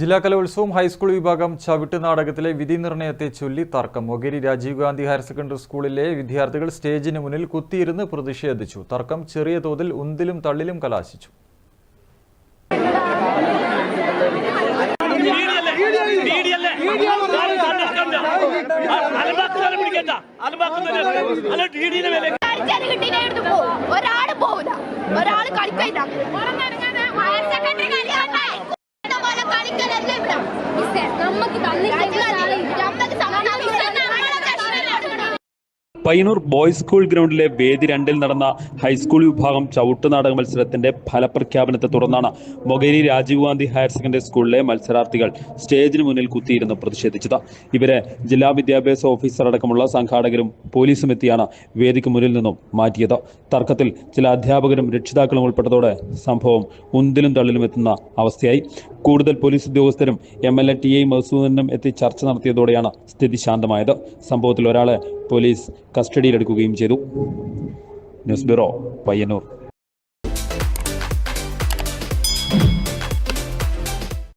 ജില്ലാ കലോത്സവം ഹൈസ്കൂൾ വിഭാഗം ചവിട്ട് നാടകത്തിലെ വിധി നിർണയത്തെ ചൊല്ലി തർക്കം. ഒകേരി രാജീവ് ഗാന്ധി ഹയർ സെക്കൻഡറി സ്കൂളിലെ വിദ്യാർത്ഥികൾ സ്റ്റേജിന് മുന്നിൽ കുത്തിയിരുന്ന് പ്രതിഷേധിച്ചു. തർക്കം ചെറിയ തോതിൽ ഉന്തിലും തള്ളിലും കലാശിച്ചു. പോവില്ല ഒരാൾ കളിക്കില്ല പയ്യന്നൂർ ബോയ്സ് സ്കൂൾ ഗ്രൗണ്ടിലെ വേദി രണ്ടിൽ നടന്ന ഹൈസ്കൂൾ വിഭാഗം ചവിട്ടുനാടക മത്സരത്തിന്റെ ഫലപ്രഖ്യാപനത്തെ തുടർന്നാണ് മൊകേരി രാജീവ് ഗാന്ധി ഹയർ സെക്കൻഡറി സ്കൂളിലെ മത്സരാർത്ഥികൾ സ്റ്റേജിന് മുന്നിൽ കുത്തിയിരുന്ന് പ്രതിഷേധിച്ചത്. ഇവരെ ജില്ലാ വിദ്യാഭ്യാസ ഓഫീസർ അടക്കമുള്ള സംഘാടകരും പോലീസും എത്തിയാണ് വേദിക്ക് മുന്നിൽ നിന്നും മാറ്റിയത്. തർക്കത്തിൽ ചില അധ്യാപകരും രക്ഷിതാക്കളും ഉൾപ്പെട്ടതോടെ സംഭവം ഉന്തിലും തള്ളിലും എത്തുന്ന അവസ്ഥയായി. കൂടുതൽ പോലീസ് ഉദ്യോഗസ്ഥരും M L A T I മസൂദനും എത്തി ചർച്ച നടത്തിയതോടെയാണ് സ്ഥിതി ശാന്തമായത്. സംഭവത്തിൽ ഒരാളെ പോലീസ് കസ്റ്റഡിയിലെടുക്കുകയും ചെയ്തു. News bureau Payyanur.